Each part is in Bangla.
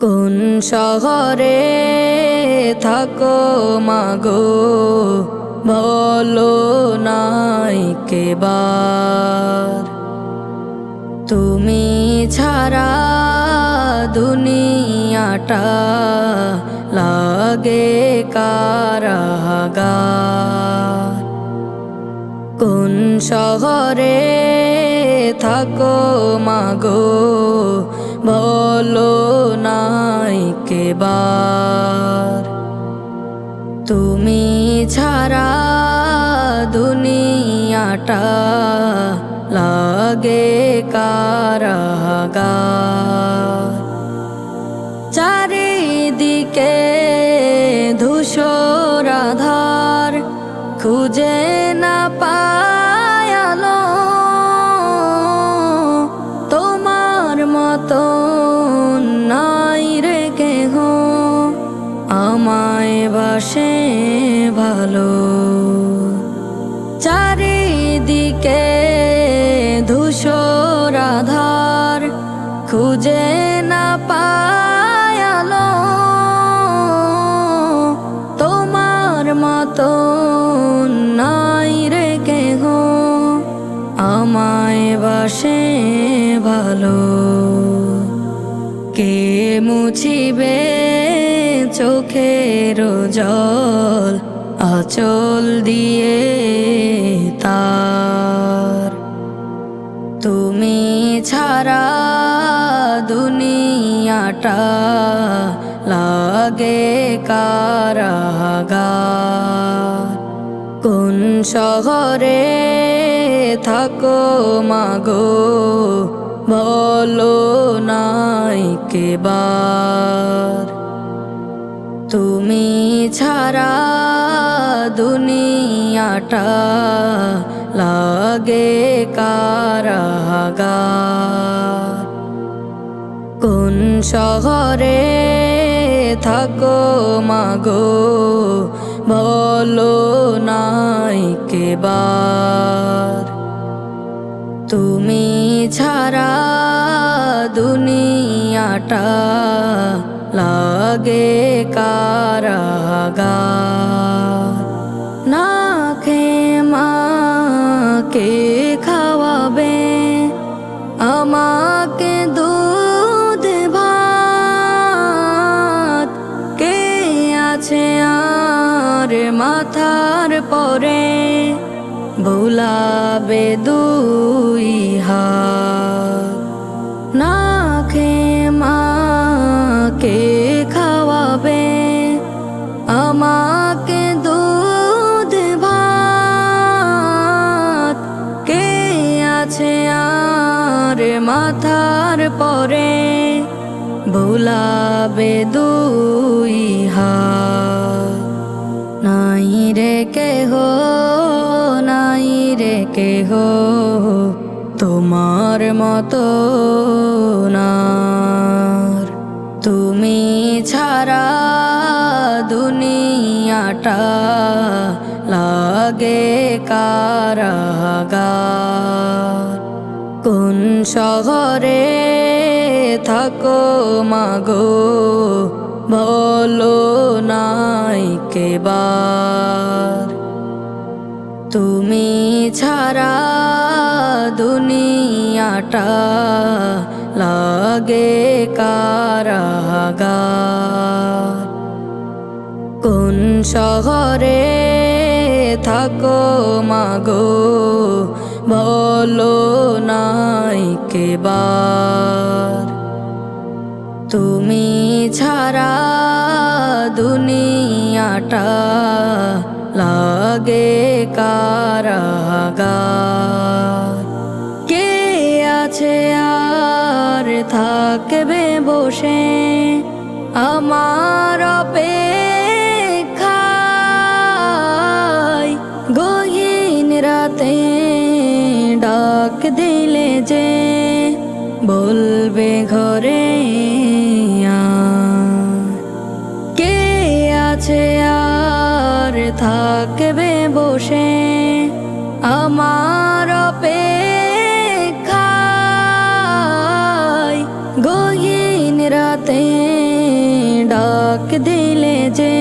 কোন শহরে থাকো মাগো? বলো নাই কেবার তুমি ছাড়া দুনিয়াটা লাগে কারাগার। কোন শহরে থাকো মাগো? বলো কেবার তুমি ছাড়া দুনিয়াটা লাগে কারাগার। চারিদিকে ধূসর আধার খুঁজে ভালো। কে মুছিবে চোখের জল? আচল দিয়ে তার। তুমি ছাড়া দুনিয়াটা লাগে কারাগার। কোন শহরে থাকো মাগো? বলো নাই কেবার তুমি ছাড়া দুনিয়াটা লাগে কারাগার। কোন শহরে থাকো মাগো, বলো নাই কেবার তুমি ছাড়া দুনিয়াটা লাগে কারাগার। না খে মাকে খাওয়াবে, আমাকে দুধ ভাত। কে আছে আর মাথার পরে, ভুলাবে দুই হাত। কেহ তোমার মতো না তুমি ছাড়া দুনিয়াটা লাগে কারাগার। কোন শহরে থাকো মাগো, বলো নাই কেবার দুনিয়াটা লাগে কারাগার। কোন শহরে থাকো মাগো, বলো নাই কেবার তুমি ছাড়া দুনিয়াটা লাগে কারাগার। আছে আর থাকবে বসে আমার অপেক্ষায়। গহীন রাতে ডাক দিলে যে বলবে ঘরে যে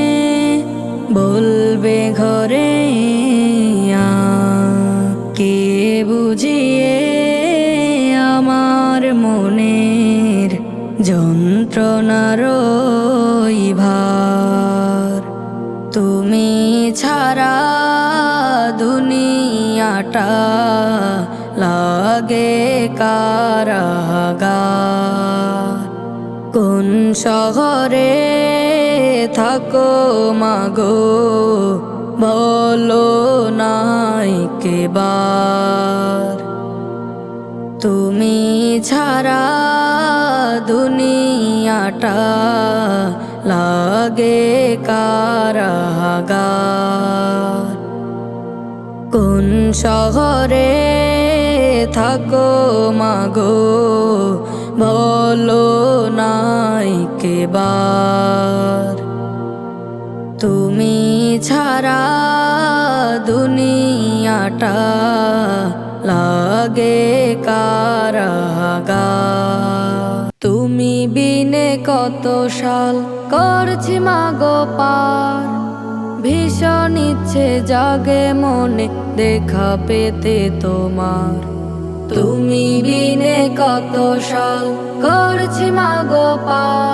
বলবে ঘরে কে বুঝিয়ে আমার মনের যন্ত্রণার ভার। তুমি ছাড়া দুনিয়াটা লাগে কারাগার। কোন শহরে মাগো, বলো নাই কে কেবার তুমি ছাড়া দুনিয়াটা লাগে কারাগার। কোন শহরে থাকো মাগো, বলো নাই কেবার তুমি ছাড়া দুনিয়াটা লাগে কারাগার। তুমি বিনে কত সাল করছি মাগো পার। ভীষণ ইচ্ছে জাগে মনে দেখা পেতে তোমার। তুমি বিনে কত সাল করছি মাগো পার।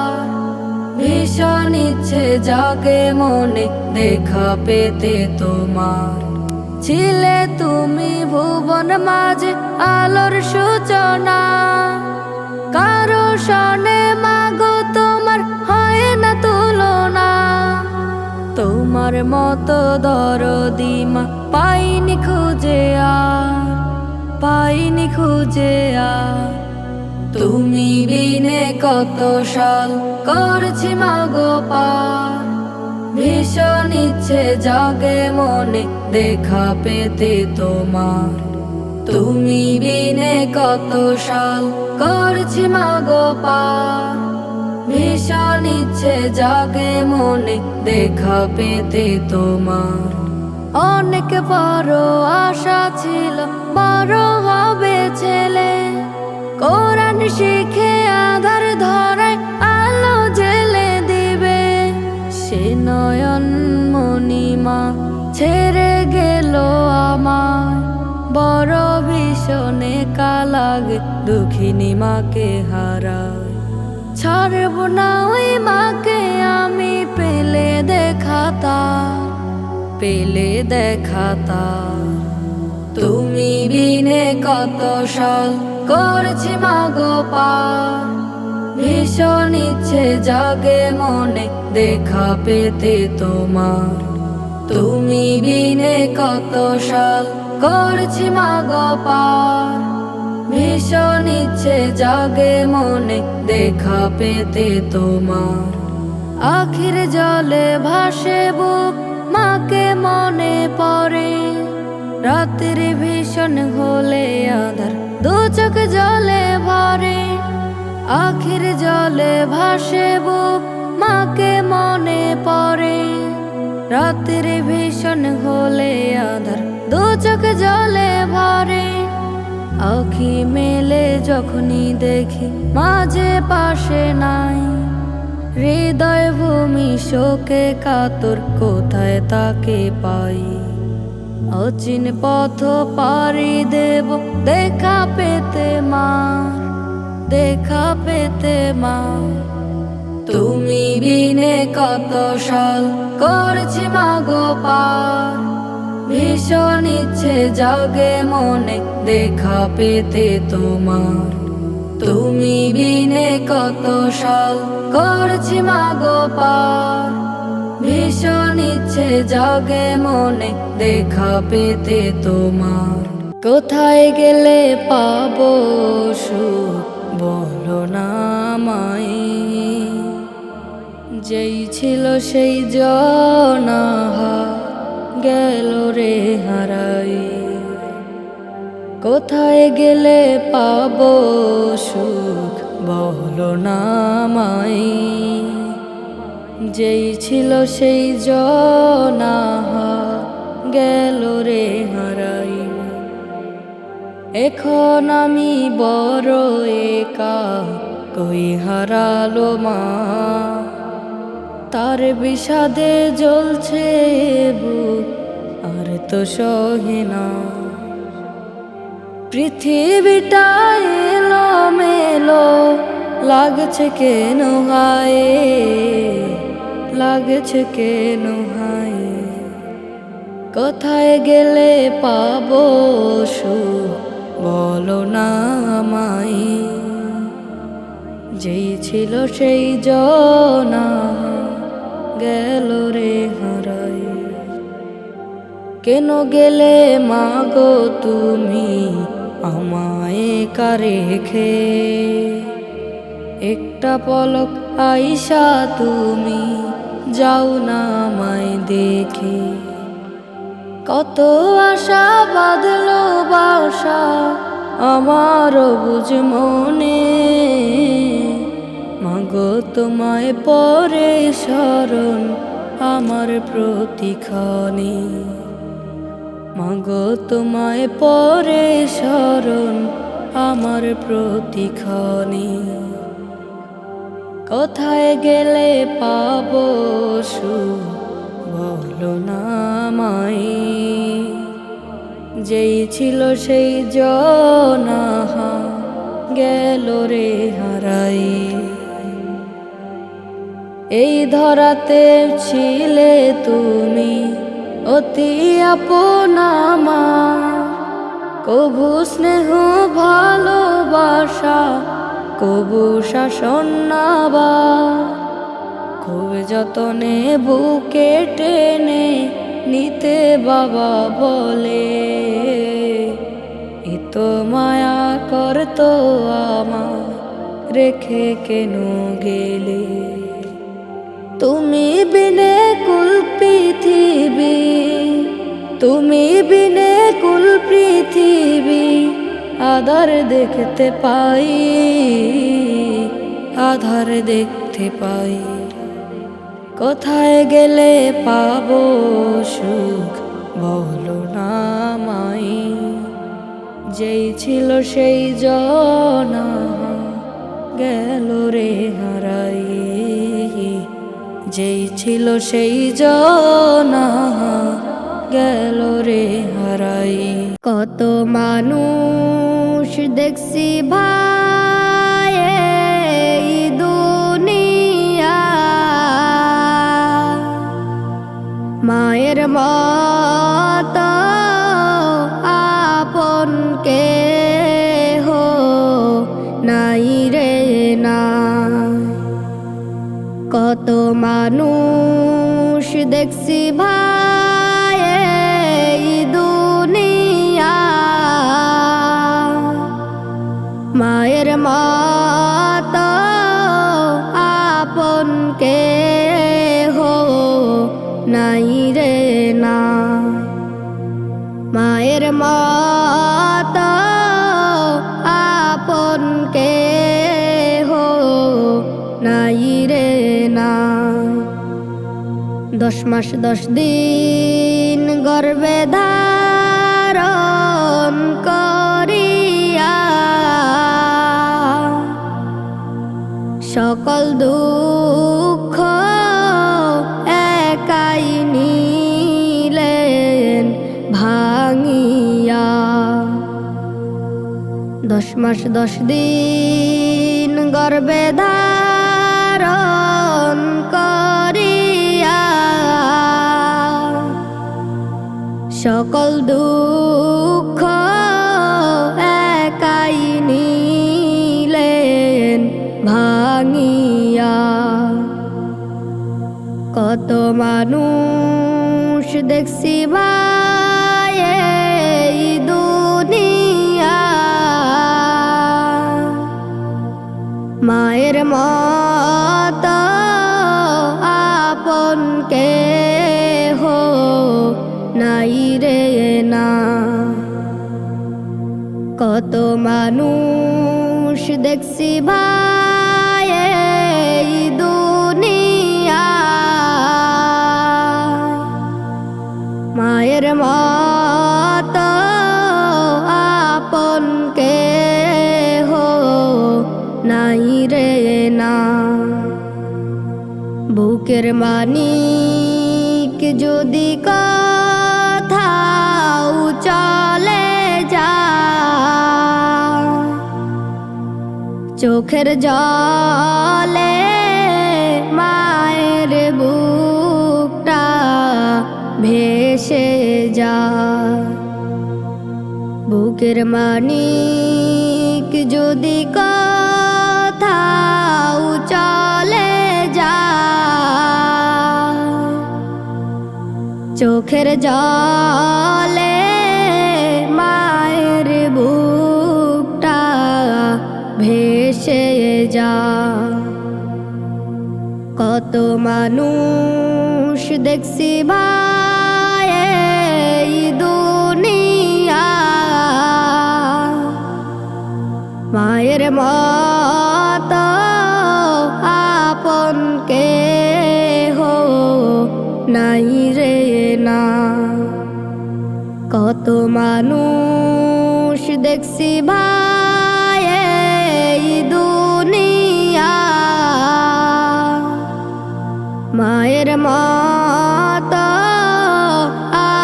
ভীষণ ইচ্ছে জাগে মনে দেখা পেতে তোমার। ছিলে তুমি ভুবন মাঝে আলোর সূচনা। কারও সনে মাগো তোমার হয় না তুলনা। তোমার মতো দরদিমা পাইনি খুঁজে আর, পাইনি খুঁজে আর। তুমি বিনে কত সাল করছি মাগো পার। ভীষণ ইচ্ছে জাগে মনে দেখা পেতে তোমার। তুমি বিনে কত সাল করছি মাগো পার। ভীষণ ইচ্ছে জাগে মনে দেখা পেতে তোমার। অনেক বড় আশা ছিল, বড় হবে ছেলে। কোরআন শিখে আধার ধরায় আলো জেলে দিবে। সে নয়ন মণিমা ছেড়ে গেল আমার বড় ভীষণে কালাগে দুঃখিনী মাকে হারায়। ছাড়ব না ওই মাকে আমি পেলে দেখাতা পেলে দেখাতা তুমি বিনে কত সাল করছি মাগো পার ভীষণ ইচ্ছে জাগে মনে দেখা পেতে তোমার। তুমি বিনে কত সাল করছি মাগো পার ভীষণ ইচ্ছে জাগে মনে দেখা পেতে তোমার। আখির জলে ভাসে বুক, মাকে মনে পড়ে। রাত্রির ভীষণ হলে আধার, দু চোখ জলে ভরে, আখির জলে ভাসে বুক, মাকে মনে পড়ে। রাত্রির ভীষণ হলে আধার, দু চোখ জলে ভরে। আখি মেলে যখনই দেখি, মাঝে পাশে নাই। হৃদয় ভূমি শোকে কাতর, কোথায় তাকে পাই? অচিন পথ পারি দেব। দেখা পেতে মা, দেখা পেতে মা। তুমি বিনে কত সাল করছি মাগো পার। ভীষণ ইচ্ছে জাগে মনে, দেখা পেতে তোমার। তুমি বিনে কত সাল করছি মাগো পার। ভীষণ ইচ্ছে জাগে মনে, দেখা পেতে তোমার। কোথায় গেলে পাবো সুখ? বলো না আমায়। যেই ছিল সেই জনাহা গেল রে হারাই। কোথায় গেলে পাবো সুখ? বলো না আমায়। যেই ছিল সেই জনাহা গেল রে হারাই এখন আমি বড় একা, কই হারালো মা? তার বিষাদে জ্বলছে বুক, আর তো সহে না পৃথিবীটা এলো মেলো লাগছে কেন হায়? লাগছে কেন হায় কোথায় গেলে পাবো সুখ? বলো না আমায়। যেই ছিল সেই জনা গেল রে হারাই কেন গেলে মাগো তুমি আমায় কারেখে একটা পলক আইসা তুমি যাও না আমায় দেখে। কত আশা বাঁধলো বাসা আমার বুঝ মনে। মাগো, তোমায় পরে স্মরণ আমার প্রতিক্ষণে মাগো, তোমায় পরে স্মরণ আমার প্রতিক্ষণে কোথায় গেলে পাব সুখ? বলো না যেই ছিল সেই জনাহা গেল রে হারাই। এই ধরাতে ছিলে তুমি অতি আপনামা কভু স্নেহ ভালোবাসা কবু শাসন খুব যতনে বুকে টেনে নিতে বাবা বলে, এ তো মায়া করতো আমার, রেখে কেন গেলে? তুমি বিনে কুল পৃথিবী, তুমি বিনে কুল পৃথিবী আধার দেখতে পাই, আধার দেখতে পাই। কোথায় গেলে পাব সুখ বলো না মাই যেই ছিল সেই জনা গেল রে হারাই। যেই ছিল সেই জনা গেল রে হারাই। কত মানুষ দেখছি ভাই দুনিয়া। মায়ের মত আপন কে হো নাই রে না। কত মানুষ দেখছি ভাই দশ মাস, দশ দিন গর্বে ধারণ করিয়া সকল দুঃখ একাই নিলেন ভাঙিয়া। দশ মাস, দশ দিন গর্বে ধারণ সকল দুঃখ একাই নিলেন ভাঙিয়া। কত মানুষ দেখছি ভাই দুনিয়া। মায়ের মত কত মানুষ দেখছি ভাই দুনিয়া। মায়ের মত আপন কে হো নাই রে না। বুকের মানিক যদি কথাও চোখের জলে মায়ের বুকটা ভেসে যা বুকের মানিক যদি কথাও চলে যা চোখের জলে যা। কত মানুষ দেখছি ভাই দুনিয়া। মায়ের না। কত মানুষ দেখছি ভাই মত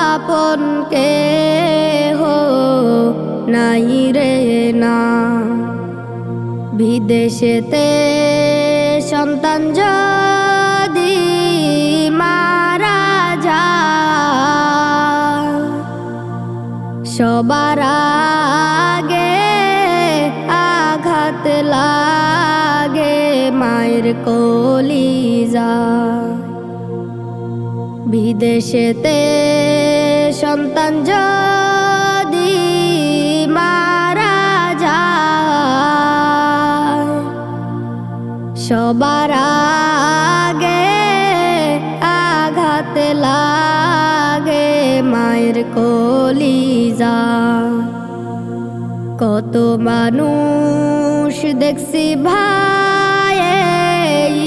আপন কে হো নাই রে না। বিদেশেতে সন্তান যদি মারা যায়, সবার আগে আঘাত লাগে মায়ের কলিজা। বিদেশেতে সন্তান যদি মারা যায়, সবার আগে আঘাত লাগে মায়ের কলিজা। কত মানুষ দেখছি ভাই এই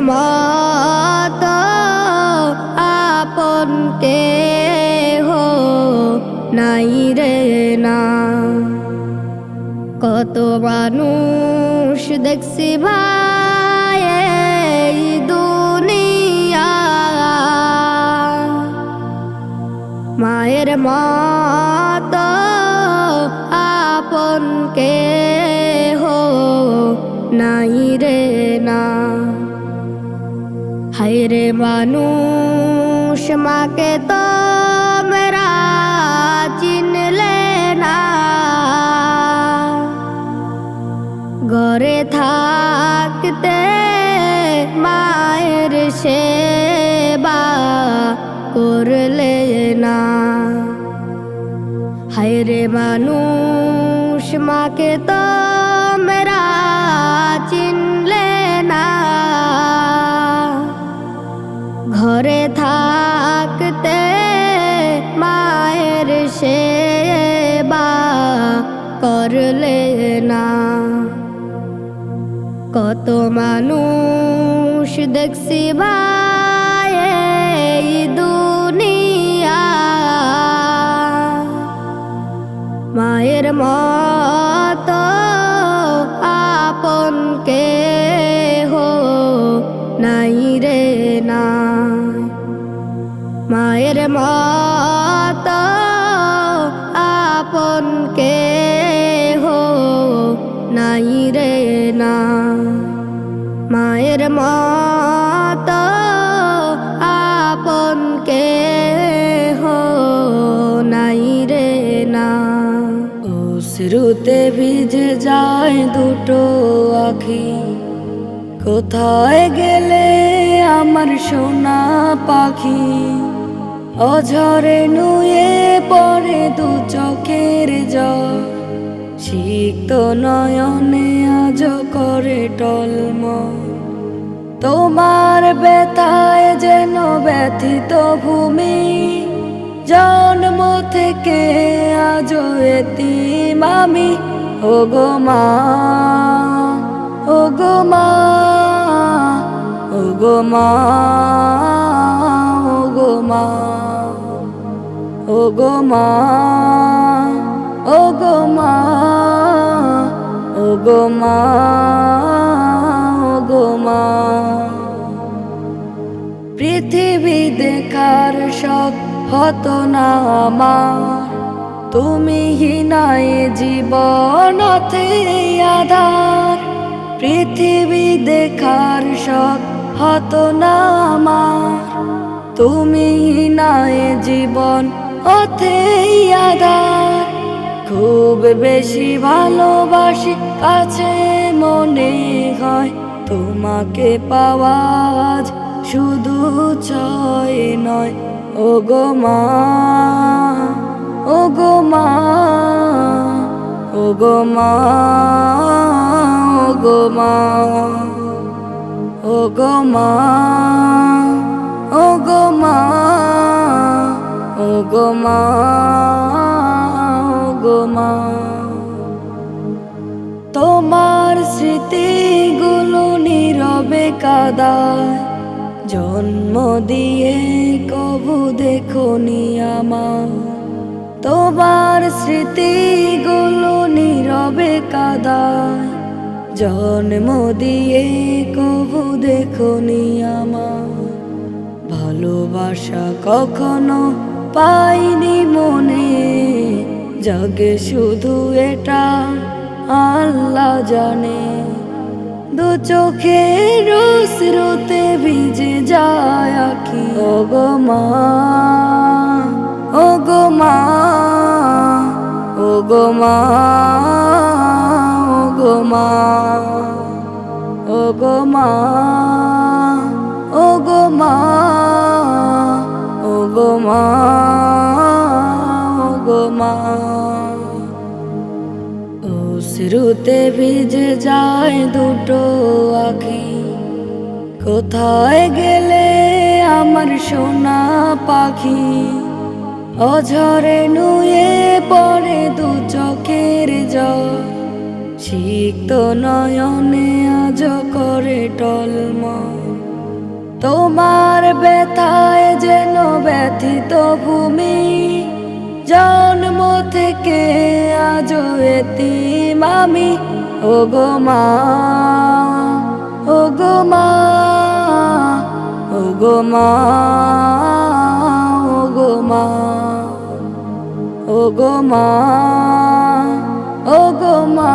মত, আপন কে হো নাই রে না। কত মানুষ দেখছি ভাই দুনিয়া। মায়ের মত, আপন কে হো নাই রে হায়রে মানুষ মাকে তোমরা চিনলে না ঘরে থাকতে মায়ের সেবা করলে না হায়রে মানুষ মাকে তোমরা কত মানুষ দেখছি ভাই দুনিয়া। মায়ের মত আপন কে হো নাই রে না মায়ের মত মত আপন রে না। অশ্রুতে ভিজে যায় দুটো আখি। কোথায় গেলে আমার সোনা পাখি? অঝরে নুয়ে পড়ে দু চোখের জল। সিক্ত নয়নে আজ করে টলম তোমার ব্যথায় যেন ব্যথিত ভূমি, জন্ম থেকে আজ এতিম আমি। ও গো মা ও গো মা ও গো মা ও গো মা ও গো মা ও গো মা ও গো মা। গো মা। পৃথিবী দেখার সব হতো না আমার। তুমি হিনায় জীবন আধার। পৃথিবী দেখার সব হতো না আমার। তুমি হিনায় জীবন অথে আধার। খুব বেশি ভালোবাসি কাছে মনে হয় তোমাকে পাওয়াজ শুধু ছয় নয়। ও গো মা ও গো মা ও গো মা ও গো মা ও গো মা ও গো মা ও গো মা। কাদায় জন্ম দিয়ে কবু দেখনি আমার। তোমার স্মৃতিগুলো নীরবে কাদায়। জন্ম দিয়ে কবু দেখনি আমার। ভালোবাসা কখনো পাইনি মনে। জাগে শুধু এটা আল্লাহ জানে। চোখে রোতে ভিজে যায় আখি। ও গো মা ও গো মা ও গো মা ও গো মা ও গো মা ও গো মা ও গো মা ও গো মা। শ্রুতে ভিজে যায় দুটো আখি। কোথায় গেলে আমার সোনা পাখি? অঝরে নুয়ে পড়ে দু চোখের জল। নয়নে আজ করে টলম তোমার ব্যথায় যেন ব্যথিত ভূমি, জন্ম থেকে আজ এতিম। আমি ও গো মা ও গো মা ও গো মা ও গো মা ও গো মা ও গো মা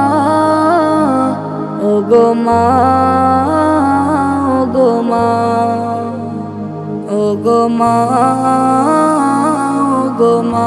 ও গো মা ও গো মা ও গো মা ও গো মা।